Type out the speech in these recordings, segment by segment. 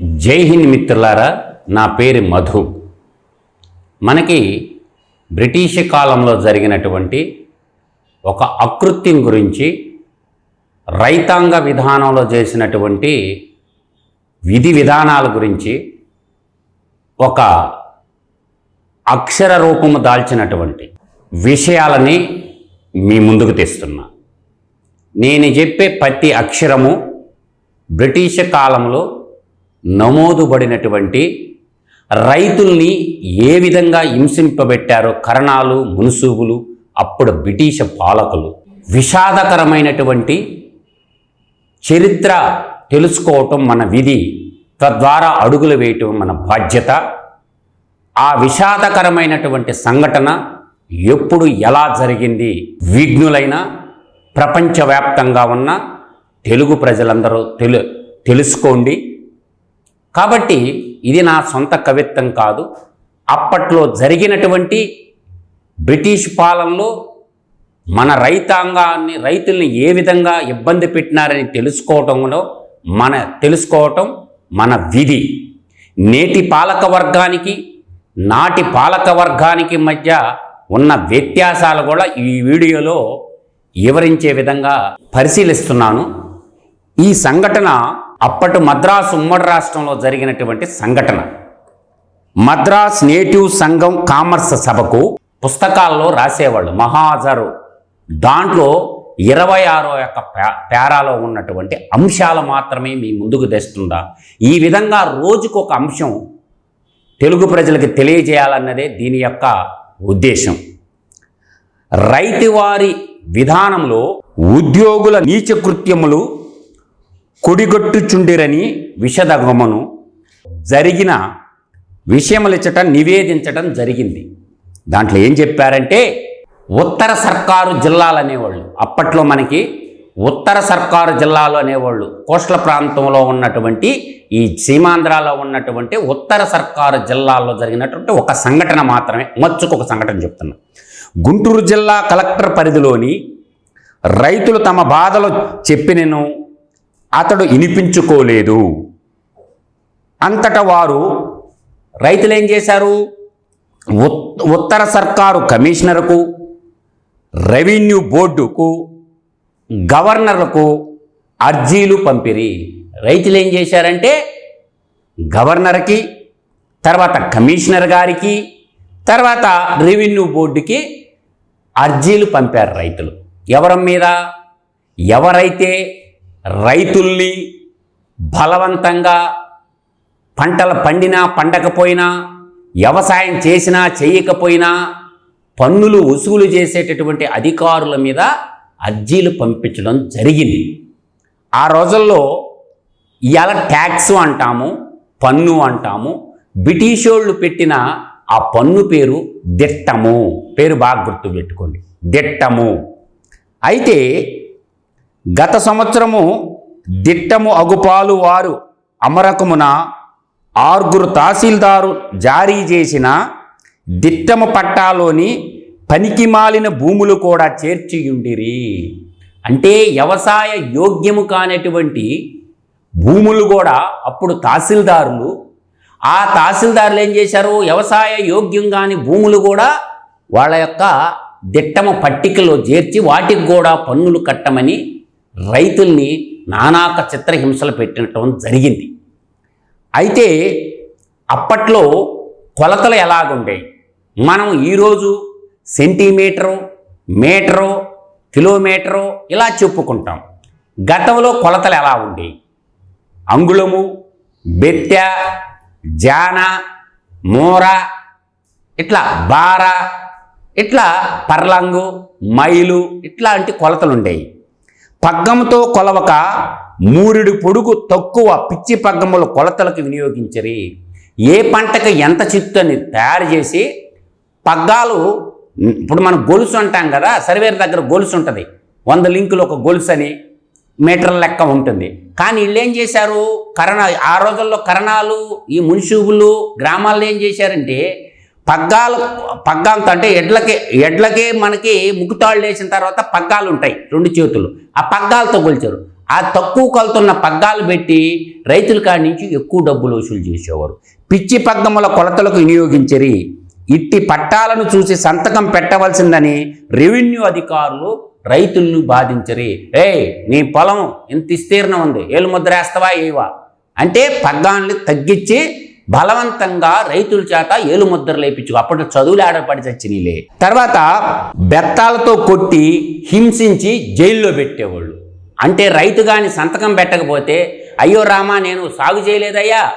జై హింద్ మిత్రులారా నా పేరు మధు. మనకి బ్రిటిష్ కాలంలో జరిగినటువంటి ఒక అకృత్యం గురించి రైతాంగ విధానంలో చేసినటువంటి విధి విధానాల గురించి ఒక అక్షర రూపము దాల్చినటువంటి విషయాలని మీ ముందుకు తెస్తున్నా. నేను చెప్పే ప్రతి అక్షరము బ్రిటిష్ కాలంలో నమోదుబడినటువంటి రైతుల్ని ఏ విధంగా హింసింపబెట్టారో కరణాలు మునుసూబులు అప్పుడు బ్రిటిష్ పాలకులు. విషాదకరమైనటువంటి చరిత్ర తెలుసుకోవటం మన విధి. తద్వారా అడుగులు వేయటం మన బాధ్యత. ఆ విషాదకరమైనటువంటి సంఘటన ఎప్పుడు ఎలా జరిగింది విఘ్నులైన ప్రపంచవ్యాప్తంగా ఉన్న తెలుగు ప్రజలందరూ తెలు తెలుసుకోండి. కాబట్టి ఇది నా సొంత కవిత్వం కాదు. అప్పట్లో జరిగినటువంటి బ్రిటిష్ పాలనలో మన రైతాంగాన్ని రైతుల్ని ఏ విధంగా ఇబ్బంది పెట్టినారని తెలుసుకోవటంలో మన తెలుసుకోవటం మన విధి. నేటి పాలక వర్గానికి నాటి పాలక వర్గానికి మధ్య ఉన్న వ్యత్యాసాలు కూడా ఈ వీడియోలో వివరించే విధంగా పరిశీలిస్తున్నాను. ఈ సంఘటన అప్పటి మద్రాసు ఉమ్మడి రాష్ట్రంలో జరిగినటువంటి సంఘటన. మద్రాస్ నేటివ్ సంఘం కామర్స్ సభకు పుస్తకాల్లో రాసేవాళ్ళు. మహాజరు దాంట్లో ఇరవై ఆరో యొక్క పే- పేరాలో ఉన్నటువంటి అంశాలు మాత్రమే మీ ముందుకు తెస్తుందా? ఈ విధంగా రోజుకు ఒక అంశం తెలుగు ప్రజలకు తెలియజేయాలన్నదే దీని యొక్క ఉద్దేశం. రైతువారి విధానంలో ఉద్యోగుల నీచకృత్యములు కొడిగొట్టుచుండిరని విషదగమను జరిగిన విషయములిచ్చటం నివేదించటం జరిగింది. దాంట్లో ఏం చెప్పారంటే ఉత్తర సర్కారు జిల్లాలు అనేవాళ్ళు అప్పట్లో మనకి ఉత్తర సర్కారు జిల్లాలు అనేవాళ్ళు కోస్టల్ ప్రాంతంలో ఉన్నటువంటి ఈ సీమాంధ్రాలో ఉన్నటువంటి ఉత్తర సర్కారు జిల్లాల్లో జరిగినటువంటి ఒక సంఘటన మాత్రమే. మచ్చుకు ఒక సంఘటన చెప్తున్నా. గుంటూరు జిల్లా కలెక్టర్ పరిధిలోని రైతులు తమ బాధలు చెప్పినను అతడు వినిపించుకోలేదు. అంతటా వారు రైతులు ఏం చేశారు? ఉత్- ఉత్తర సర్కారు కమిషనర్కు రెవెన్యూ బోర్డుకు గవర్నర్లకు అర్జీలు పంపిరి. రైతులు ఏం చేశారంటే గవర్నర్కి తర్వాత కమిషనర్ గారికి తర్వాత రెవెన్యూ బోర్డుకి అర్జీలు పంపారు రైతులు. ఎవరి మీద? ఎవరైతే రైతుల్ని బలవంతంగా పంటలు పండినా పండకపోయినా వ్యవసాయం చేసినా చేయకపోయినా పన్నులు వసూలు చేసేటటువంటి అధికారుల మీద అర్జీలు పంపించడం జరిగింది. ఆ రోజుల్లో ఇవాళ ట్యాక్స్ అంటాము పన్ను అంటాము బ్రిటిష్ వాళ్ళు పెట్టిన ఆ పన్ను పేరు దిట్టము. పేరు బాగా గుర్తుపెట్టుకోండి. దిట్టము. అయితే గత సంవత్సరము దిట్టము అగుపాలు వారు అమరకమున ఆరుగురు తహసీల్దారు జారీ చేసిన దిట్టము పట్టాలోని పనికి మాలిన భూములు కూడా చేర్చియుండిరి. అంటే వ్యవసాయ యోగ్యము కానటువంటి భూములు కూడా అప్పుడు తహసీల్దారులు ఆ తహసీల్దారులు ఏం చేశారు? వ్యవసాయ యోగ్యం కాని భూములు కూడా వాళ్ళ యొక్క దిట్టము పట్టికలో చేర్చి వాటికి కూడా పన్నులు కట్టమని రైతుల్ని నానాక చిత్రహింసలు పెట్టడం జరిగింది. అయితే అప్పట్లో కొలతలు ఎలాగుండేవి మనం ఈరోజు సెంటీమీటరు మీటరు కిలోమీటరు ఇలా చెప్పుకుంటాం. గతంలో కొలతలు ఎలా ఉండేవి అంగుళము బెత్తె జాన మూర ఇట్లా బార ఇట్లా పర్లంగు మైలు ఇట్లాంటి కొలతలు ఉండేవి పగ్గంతో కొలవక మూరిడు పొడుగు తక్కువ పిచ్చి పగ్గములు కొలతలకు వినియోగించరి. ఏ పంటకు ఎంత చిత్తు అని తయారు చేసి పగ్గాలు ఇప్పుడు మనం గొలుసు అంటాం కదా సర్వేర్ దగ్గర గొలుసు ఉంటుంది. వంద లింకులు ఒక గొలుసు అని మీటర్ల లెక్క ఉంటుంది. కానీ వీళ్ళు ఏం చేశారు? కరణ ఆ రోజుల్లో కరణాలు ఈ మున్సిపులు గ్రామాల్లో ఏం చేశారంటే పగ్గాలు పగ్గాంత అంటే ఎడ్లకే ఎడ్లకే మనకి ముక్కుతాళ్ళు వేసిన తర్వాత పగ్గాలు ఉంటాయి రెండు చేతులు. ఆ పగ్గాలతో కొలిచారు ఆ తక్కువ కొలుతున్న పగ్గాలు పెట్టి రైతుల కాడి నుంచి ఎక్కువ డబ్బులు వసూలు చేసేవారు. పిచ్చి పగ్గముల కొలతలకు వినియోగించరి ఇట్టి పట్టాలను చూసి సంతకం పెట్టవలసిందని రెవెన్యూ అధికారులు రైతులను బాధించరి ఏ నీ పొలం ఇంత విస్తీర్ణం ఉంది? ఏలు ముద్ర వేస్తావా ఏవా అంటే పగ్గాన్ని తగ్గించి బలవంతంగా రైతుల చేత ఏలు ముద్రలు లేపించు అప్పటి చదువులు ఆడపడి చచ్చినీలే. తర్వాత బెత్తాలతో కొట్టి హింసించి జైల్లో పెట్టేవాళ్ళు. అంటే రైతు కానీ సంతకం పెట్టకపోతే అయ్యో రామా నేను సాగు చేయలేదయ్యా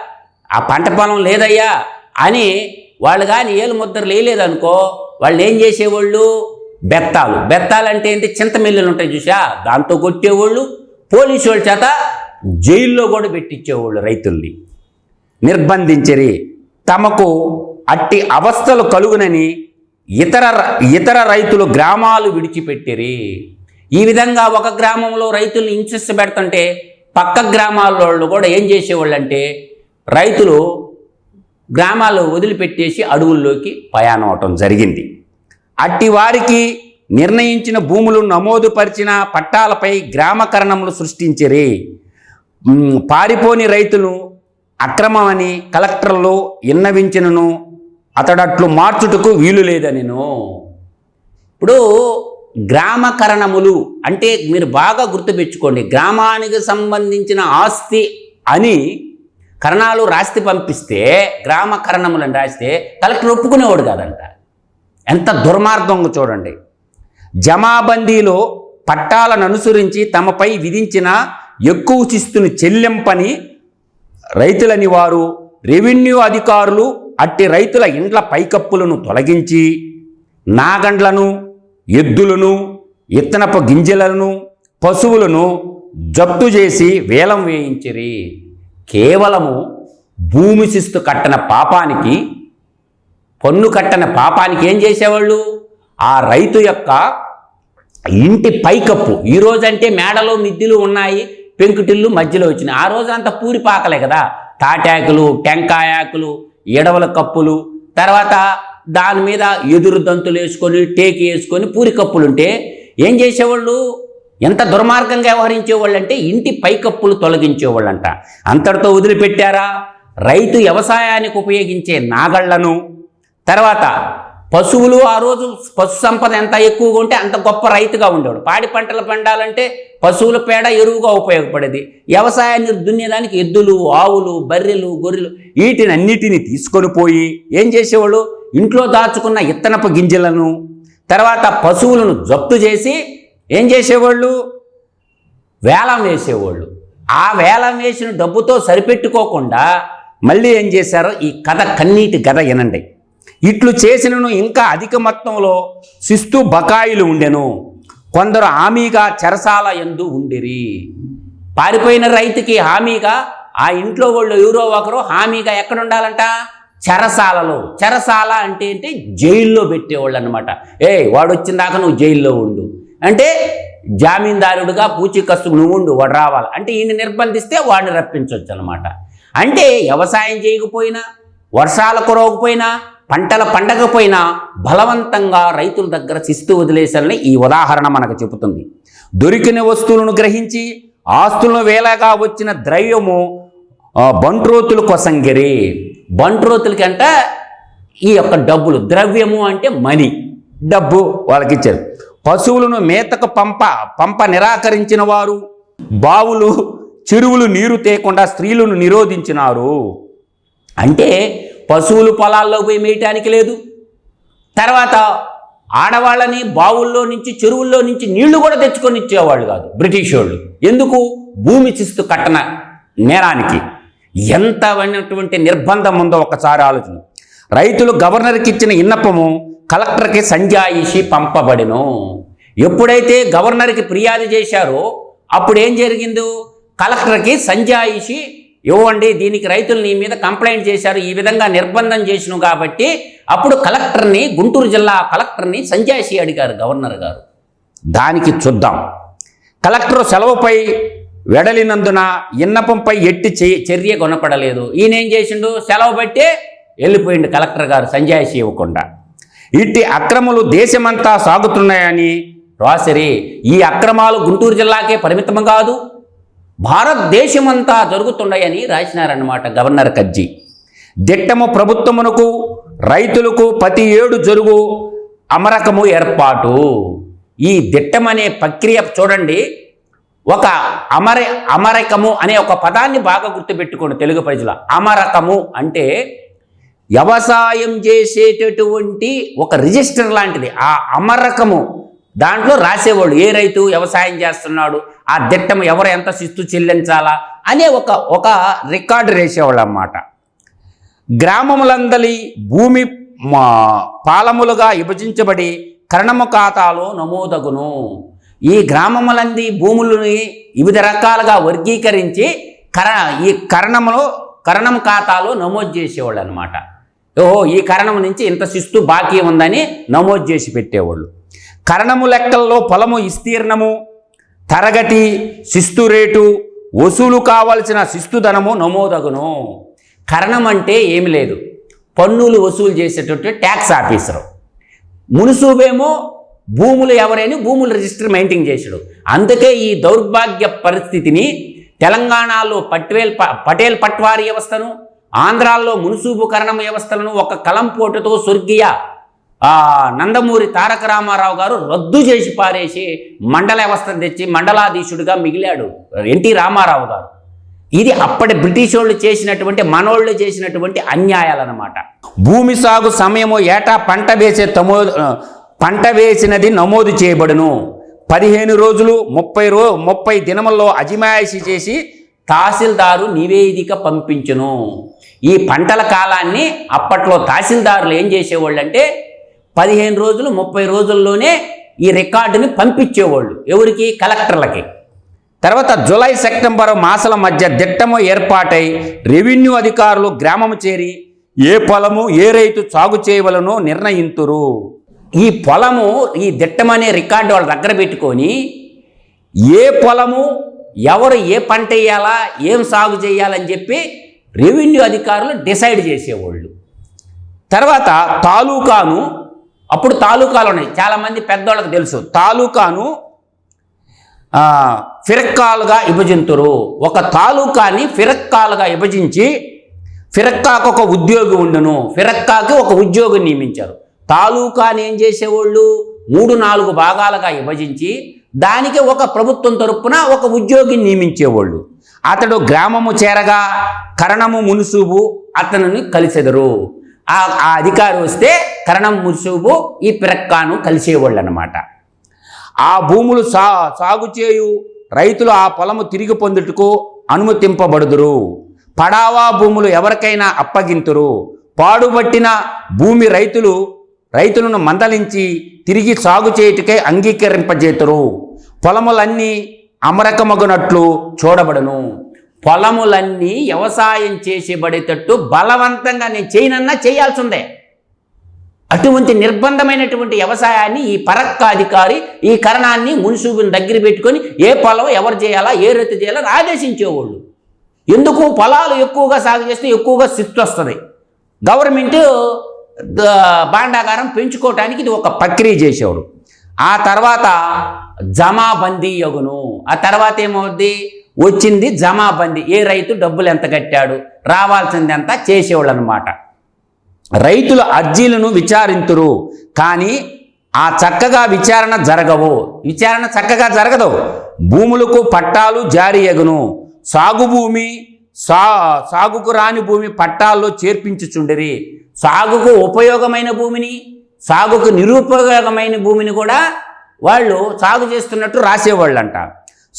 ఆ పంట పొలం లేదయ్యా అని వాళ్ళు కానీ ఏలు ముద్ర లేలేదనుకో వాళ్ళు ఏం చేసేవాళ్ళు? బెత్తాలు. బెత్తాలు అంటే ఏంటి చింతమిల్లులు ఉంటాయి చూసా దాంతో కొట్టేవాళ్ళు. పోలీసు వాళ్ళ చేత జైల్లో కూడా పెట్టించేవాళ్ళు రైతుల్ని. నిర్బంధించిరి. తమకు అట్టి అవస్థలు కలుగునని ఇతర ఇతర రైతులు గ్రామాలు విడిచిపెట్టిరి. ఈ విధంగా ఒక గ్రామంలో రైతులను హింసిస్తూ పెడుతుంటే పక్క గ్రామాల వాళ్ళు కూడా ఏం చేసేవాళ్ళు అంటే రైతులు గ్రామాలు వదిలిపెట్టేసి అడవుల్లోకి ప్రయాణం అవటం జరిగింది. అట్టి వారికి నిర్ణయించిన భూములు నమోదుపరిచిన పట్టాలపై గ్రామకరణములు సృష్టించిరి. పారిపోని రైతులు అక్రమమని కలెక్టర్లు విన్నవించినను అతడట్లు మార్చుటకు వీలు లేదనిను. ఇప్పుడు గ్రామకరణములు అంటే మీరు బాగా గుర్తుపెచ్చుకోండి. గ్రామానికి సంబంధించిన ఆస్తి అని కరణాలు రాస్తి పంపిస్తే గ్రామకరణములు అని రాస్తే కలెక్టర్ ఒప్పుకునేవాడు కాదంట. ఎంత దుర్మార్గంగా చూడండి. జమాబందీలో పట్టాలను అనుసరించి తమపై విధించిన ఎక్కువ శిస్తుని చెల్లింపని రైతులని వారు రెవెన్యూ అధికారులు అట్టి రైతుల ఇండ్ల పైకప్పులను తొలగించి నాగండ్లను ఎద్దులను ఇత్తనపు గింజలను పశువులను జప్తు చేసి వేలం వేయించిరి. కేవలము భూమి శిస్తు కట్టన పాపానికి పన్ను కట్టన పాపానికి ఏం చేసేవాళ్ళు? ఆ రైతు యొక్క ఇంటి పైకప్పు. ఈ రోజంటే మేడలు మిద్దెలు ఉన్నాయి పెంకుటిల్లు మధ్యలో వచ్చినాయి. ఆ రోజు అంతా పూరి పాకలే కదా. తాటాకులు టెంకాయాకులు ఎడవల కప్పులు తర్వాత దాని మీద ఎదురు దంతులు వేసుకొని టేకి వేసుకొని పూరి కప్పులు ఉంటే ఏం చేసేవాళ్ళు? ఎంత దుర్మార్గంగా వ్యవహరించేవాళ్ళు అంటే ఇంటి పైకప్పులు తొలగించేవాళ్ళంట. అంతటితో వదిలిపెట్టారా? రైతు వ్యవసాయానికి ఉపయోగించే నాగళ్ళను తర్వాత పశువులు ఆ రోజు పశు సంపద ఎంత ఎక్కువగా ఉంటే అంత గొప్ప రైతుగా ఉండేవాడు. పాడి పంటలు పండాలంటే పశువుల పేడ ఎరువుగా ఉపయోగపడేది. వ్యవసాయాన్ని దున్నేదానికి ఎద్దులు ఆవులు బర్రెలు గొర్రెలు వీటిని అన్నిటిని తీసుకొని పోయి ఏం చేసేవాళ్ళు? ఇంట్లో దాచుకున్న ఇత్తనపు గింజలను తర్వాత పశువులను జప్తు చేసి ఏం చేసేవాళ్ళు? వేలం వేసేవాళ్ళు. ఆ వేలం వేసిన డబ్బుతో సరిపెట్టుకోకుండా మళ్ళీ ఏం చేశారో ఈ కథ కన్నీటి కథ వినండి. ఇట్లు చేసినను ఇంకా అధిక మొత్తంలో శిస్తు బకాయిలు ఉండెను. కొందరు హామీగా చెరసాల ఎందు ఉండిరి. పారిపోయిన రైతుకి హామీగా ఆ ఇంట్లో వాళ్ళు ఎవరో ఒకరు హామీగా ఎక్కడ ఉండాలంట చెరసాలలో. చెరసాల అంటే ఏంటి? జైల్లో పెట్టేవాళ్ళు అనమాట ఏ వాడు వచ్చిన దాకా నువ్వు జైల్లో ఉండు. అంటే జామీందారుడుగా పూచికస్తు నువ్వు ఉండు వాడు రావాలి. అంటే ఈయన నిర్బంధిస్తే వాడిని రప్పించవచ్చు అనమాట అంటే వ్యవసాయం చేయకపోయినా వర్షాలు కురవకపోయినా పంటల పండకపోయినా బలవంతంగా రైతుల దగ్గర శిస్తు వదిలేశాలని ఈ ఉదాహరణ మనకు చెబుతుంది. దొరికిన వస్తువులను గ్రహించి ఆస్తులను వేలగా వచ్చిన ద్రవ్యము బంట్రోతుల కొసంగిరి అంటే ఈ యొక్క డబ్బులు. ద్రవ్యము అంటే మనీ. డబ్బు వాళ్ళకి ఇచ్చారు. పశువులను మేతకు పంప పంప నిరాకరించిన వారు బావులు చెరువులు నీరు తేకుండా స్త్రీలను నిరోధించినారు. అంటే పశువులు పొలాల్లో పోయి మేయటానికి లేదు. తర్వాత ఆడవాళ్ళని బావుల్లో నుంచి చెరువుల్లో నుంచి నీళ్ళు కూడా తెచ్చుకొని ఇచ్చేవాళ్ళు కాదు బ్రిటిష్ వాళ్ళు. ఎందుకు? భూమి శిస్తు కట్టన నేరానికి. ఎంత అయినటువంటి నిర్బంధం ఉందో ఒకసారి ఆలోచన. రైతులు గవర్నర్కి ఇచ్చిన విన్నపము కలెక్టర్కి సంజాయిషి పంపబడిను. ఎప్పుడైతే గవర్నర్కి ఫిర్యాదు చేశారో అప్పుడు ఏం జరిగిందో? కలెక్టర్కి సంజాయిషి ఇవ్వండి దీనికి రైతులు నీ మీద కంప్లైంట్ చేశారు ఈ విధంగా నిర్బంధం చేసిన కాబట్టి అప్పుడు కలెక్టర్ని గుంటూరు జిల్లా కలెక్టర్ని సంజాయిషి అడిగారు గవర్నర్ గారు. దానికి చూద్దాం. కలెక్టర్ సెలవుపై వెడలినందున ఇన్నపంపై ఎట్టి చర్య కొనపడలేదు. ఈయన ఏం చేసిండు? సెలవు బట్టే వెళ్ళిపోయిండు కలెక్టర్ గారు సంజాయిషి ఇవ్వకుండా. ఇట్టి అక్రమాలు దేశమంతా సాగుతున్నాయని రాసరి. ఈ అక్రమాలు గుంటూరు జిల్లాకే పరిమితం కాదు భారతదేశమంతా జరుగుతున్నాయని రాసినారన్నమాట గవర్నర్ కజ్జీ. దిట్టము ప్రభుత్వమునకు రైతులకు ప్రతి ఏడు జరుగు అమరకము ఏర్పాటు. ఈ దిట్టమనే ప్రక్రియ చూడండి ఒక అమర అమరకము అనే ఒక పదాన్ని బాగా గుర్తుపెట్టుకోండి తెలుగు ప్రజల. అమరకము అంటే వ్యవసాయం చేసేటటువంటి ఒక రిజిస్టర్ లాంటిది. ఆ అమరకము దాంట్లో రాసేవాళ్ళు ఏ రైతు వ్యవసాయం చేస్తున్నాడు ఆ దిట్టము ఎవరు ఎంత శిస్తు చెల్లించాలా అనే ఒక ఒక రికార్డు వేసేవాళ్ళు అన్నమాట గ్రామములందలి భూమి మా, పాలములుగా విభజించబడి కరణము ఖాతాలో నమోదగును. ఈ గ్రామములంది భూములని వివిధ రకాలుగా వర్గీకరించి కర ఈ కరణములో కరణం ఖాతాలో నమోదు చేసేవాళ్ళు అనమాట ఓహో ఈ కరణం నుంచి ఇంత శిస్తు బాకీ ఉందని నమోదు చేసి పెట్టేవాళ్ళు. కరణము లెక్కల్లో పొలము విస్తీర్ణము తరగతి శిస్తు రేటు వసూలు కావలసిన శిస్తుధనము నమోదగును. కరణం అంటే ఏమి లేదు. పన్నులు వసూలు చేసేటటువంటి ట్యాక్స్ ఆఫీసరు. మునుసూబేమో భూములు ఎవరైనా భూముల రిజిస్టర్ మెయింటైన్ చేసాడు అందుకే ఈ దౌర్భాగ్య పరిస్థితిని తెలంగాణలో పట్వేల్ ప- పటేల్ పట్వారి వ్యవస్థను ఆంధ్రాల్లో మునుసూబు కరణం వ్యవస్థలను ఒక కలంపోటుతో స్వర్గీయ నందమూరి తారక రామారావు గారు రద్దు చేసి పారేసి మండల వ్యవస్థను తెచ్చి మండలాధీశుడిగా మిగిలాడు ఎన్టీ రామారావు గారు. ఇది అప్పటి బ్రిటిష్ వాళ్ళు చేసినటువంటి మనోళ్ళు చేసినటువంటి అన్యాయాలన్నమాట. భూమి సాగు సమయము ఏటా పంట వేసే తమో పంట వేసినది నమోదు చేయబడును. పదిహేను రోజులు ముప్పై రో ముప్పై దినముల్లో అజమాయిషీ చేసి తహసీల్దారు నివేదిక పంపించును. ఈ పంటల కాలాన్ని అప్పట్లో తహసీల్దారులు ఏం చేసేవాళ్ళు అంటే పదిహేను రోజులు ముప్పై రోజుల్లోనే ఈ రికార్డుని పంపించేవాళ్ళు ఎవరికి? కలెక్టర్లకి. తర్వాత జూలై సెప్టెంబర్ మాసాల మధ్య దిట్టము ఏర్పాటై రెవెన్యూ అధికారులు గ్రామము చేరి ఏ పొలము ఏ రైతు సాగు చేయవలనో నిర్ణయింతురు. ఈ పొలము ఈ దిట్టం అనే రికార్డు వాళ్ళ దగ్గర పెట్టుకొని ఏ పొలము ఎవరు ఏ పంట వేయాలా ఏం సాగు చేయాలని చెప్పి రెవెన్యూ అధికారులు డిసైడ్ చేసేవాళ్ళు. తర్వాత తాలూకాను అప్పుడు తాలూకాలు ఉన్నాయి. చాలామంది పెద్దవాళ్ళకి తెలుసు. తాలూకాను ఫిరక్కాలుగా విభజింతురు. ఒక తాలూకాని ఫిరక్కాలుగా విభజించి ఫిరక్కాకు ఒక ఉద్యోగి ఉండును. ఫిరక్కాకి ఒక ఉద్యోగిని నియమించారు. తాలూకాని ఏం చేసేవాళ్ళు? మూడు నాలుగు భాగాలుగా విభజించి దానికి ఒక ప్రభుత్వం తరపున ఒక ఉద్యోగిని నియమించేవాళ్ళు. అతడు గ్రామము చేరగా కరణము మునుసుబు అతనిని కలిసెదరు. ఆ ఆ అధికారి వస్తే కరణం ముసుబు ఈ పిరక్కాను కలిసేవాళ్ళు అనమాట ఆ భూములు సా సాగు చేయు రైతులు ఆ పొలము తిరిగి పొందుటకు అనుమతింపబడుదురు. పడావా భూములు ఎవరికైనా అప్పగింతురు. పాడుబట్టిన భూమి రైతులు రైతులను మందలించి తిరిగి సాగు చేయుటకై అంగీకరింపజేతురు. పొలములన్నీ అమరకమగునట్లు చూడబడును. పొలములన్నీ వ్యవసాయం చేసేబడేటట్టు బలవంతంగా నేను చేయనన్నా చేయాల్సిందే. అటువంటి నిర్బంధమైనటువంటి వ్యవసాయాన్ని ఈ పరక్క అధికారి ఈ కరణాన్ని మున్సూబుని దగ్గర పెట్టుకొని ఏ పొలం ఎవరు చేయాలా ఏ రైతు చేయాలా ఆదేశించేవాళ్ళు. ఎందుకు? పొలాలు ఎక్కువగా సాగు చేస్తే ఎక్కువగా శిస్తు వస్తుంది. గవర్నమెంట్ ద- భాండాగారం పెంచుకోవటానికి ఇది ఒక ప్రక్రియ చేసేవాడు. ఆ తర్వాత జమాబందీ యగును ఆ తర్వాత ఏమవుద్ది? వచ్చింది జమాబందీ ఏ రైతు డబ్బులు ఎంత కట్టాడు? రావాల్సింది ఎంత చేసేవాళ్ళు అనమాట రైతుల అర్జీలను విచారింతురు. కానీ ఆ చక్కగా విచారణ జరగవు. విచారణ చక్కగా జరగదు. భూములకు పట్టాలు జారీ ఎగును. సాగు భూమి సా సాగుకు రాని భూమి పట్టాల్లో చేర్పించుచుండిరి. సాగుకు ఉపయోగమైన భూమిని సాగుకు నిరుపయోగమైన భూమిని కూడా వాళ్ళు సాగు చేస్తున్నట్టు రాసేవాళ్ళంట.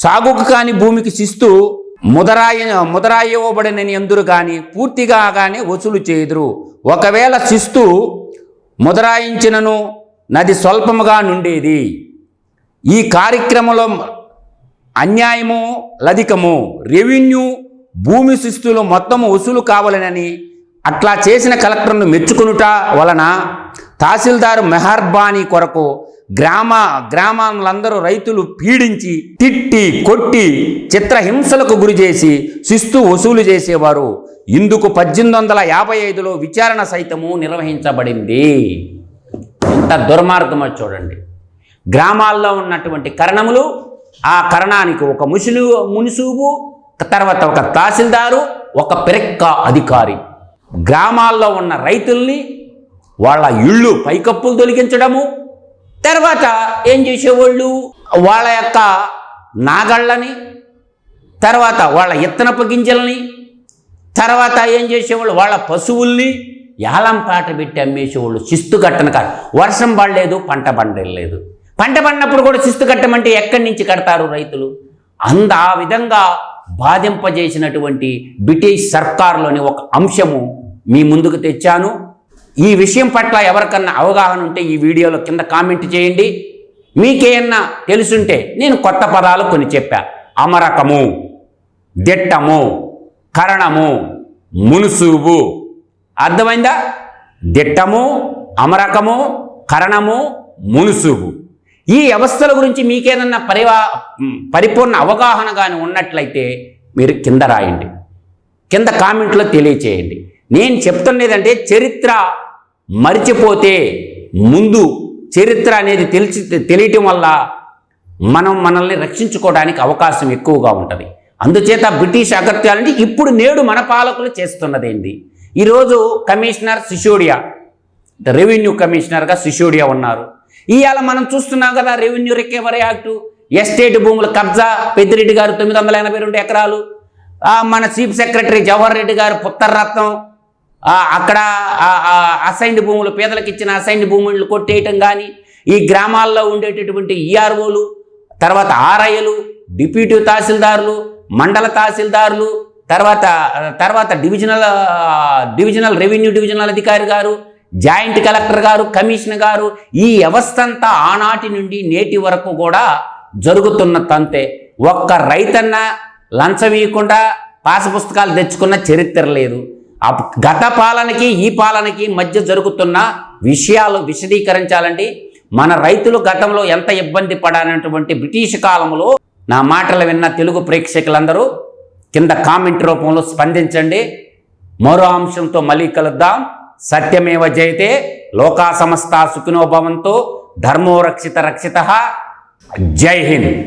సాగుకు కాని భూమికి శిస్తు ముదరాయ ముదరాయవబడినని ఎందురు కానీ పూర్తిగా కానీ వసూలు చేయుదురు. ఒకవేళ శిస్తు ముదరాయించినను నది స్వల్పముగా నుండేది. ఈ కార్యక్రమంలో అన్యాయము లధికము రెవెన్యూ భూమి శిస్తులు మొత్తము వసూలు కావాలనని అట్లా చేసిన కలెక్టర్ను మెచ్చుకునుట వలన తహసీల్దారు మెహర్బానీ కొరకు గ్రామ గ్రామాలందరూ రైతులు పీడించి తిట్టి కొట్టి చిత్రహింసలకు గురి చేసి శిస్తు వసూలు చేసేవారు. ఇందుకు పద్దెనిమిది వందల యాభై ఐదులో విచారణ సైతము నిర్వహించబడింది. ఎంత దుర్మార్గమో చూడండి. గ్రామాల్లో ఉన్నటువంటి కరణములు ఆ కరణానికి ఒక ముసులు మునుసూబు తర్వాత ఒక తహసీల్దారు ఒక పెరక్క అధికారి. గ్రామాల్లో ఉన్న రైతుల్ని వాళ్ళ ఇళ్ళు పైకప్పులు తొలగించడము తర్వాత ఏం చేసేవాళ్ళు? వాళ్ళ యొక్క నాగళ్ళని తర్వాత వాళ్ళ ఇత్తనపు గింజల్ని తర్వాత ఏం చేసేవాళ్ళు? వాళ్ళ పశువుల్ని యాలంపాట పెట్టి అమ్మేసేవాళ్ళు. శిస్తు కట్టన కాదు. వర్షం పడలేదు పంట పండలేదు. పంట పడినప్పుడు కూడా శిస్తు కట్టమంటే ఎక్కడి నుంచి కడతారు రైతులు? అంద ఆ విధంగా బాధింపజేసినటువంటి బ్రిటిష్ సర్కారులోని ఒక అంశము మీ ముందుకు తెచ్చాను. ఈ విషయం పట్ల ఎవరికన్నా అవగాహన ఉంటే ఈ వీడియోలో కింద కామెంట్ చేయండి. మీకేమన్నా తెలుసుంటే నేను కొత్త పదాలు కొన్ని చెప్పా. అమరకము దిట్టము కరణము మునుసుబు. అర్థమైందా? దిట్టము అమరకము కరణము మునుసుబు. ఈ వ్యవస్థల గురించి మీకేదన్నా పరివా పరిపూర్ణ అవగాహన కానీ ఉన్నట్లయితే మీరు కింద రాయండి. కింద కామెంట్లో తెలియచేయండి. నేను చెప్తున్నదంటే చరిత్ర మరిచిపోతే ముందు చరిత్ర అనేది తెలిసి తెలియటం వల్ల మనం మనల్ని రక్షించుకోవడానికి అవకాశం ఎక్కువగా ఉంటుంది. అందుచేత బ్రిటిష్ అగత్యాలంటే ఇప్పుడు నేడు మన పాలకులు చేస్తున్నదేంటి ఈరోజు కమిషనర్ సిసోడియా రెవెన్యూ కమిషనర్గా సిసోడియా ఉన్నారు. ఇవాళ మనం చూస్తున్నాం కదా రెవెన్యూ రికవరీ యాక్టు ఎస్టేట్ భూముల కబ్జా పెద్దిరెడ్డి గారు తొమ్మిది వందల ఎనభై రెండు ఎకరాలు మన చీఫ్ సెక్రటరీ జవహర్ రెడ్డి గారు పుత్తరరత్నం రత్నం అక్కడ అసైన్డ్ భూములు పేదలకు ఇచ్చిన అసైన్డ్ భూములు కొట్టేయటం కానీ ఈ గ్రామాల్లో ఉండేటటువంటి ఈఆర్ఓలు తర్వాత ఆర్ఐలు డిప్యూటీ తహసీల్దారులు మండల తహసీల్దారులు తర్వాత తర్వాత డివిజనల్ డివిజనల్ రెవెన్యూ డివిజనల్ అధికారి గారు జాయింట్ కలెక్టర్ గారు కమిషనర్ గారు ఈ వ్యవస్థ అంతా ఆనాటి నుండి నేటి వరకు కూడా జరుగుతున్న తంతే. ఒక్క రైతన్న లంచం ఇవ్వకుండా పాస పుస్తకాలు తెచ్చుకున్న చరిత్ర లేదు. గత పాలనకి ఈ పాలనకి మధ్య జరుగుతున్న విషయాలు విశదీకరించాలండి. మన రైతులు గతంలో ఎంత ఇబ్బంది పడానటువంటి బ్రిటిష్ కాలంలో నా మాటలు విన్న తెలుగు ప్రేక్షకులందరూ కింద కామెంట్ రూపంలో స్పందించండి. మరో అంశంతో మళ్ళీ కలుద్దాం. సత్యమేవ జయతే. లోకా సమస్త సుఖినోభవంతో ధర్మో రక్షిత రక్షిత. జై హింద్.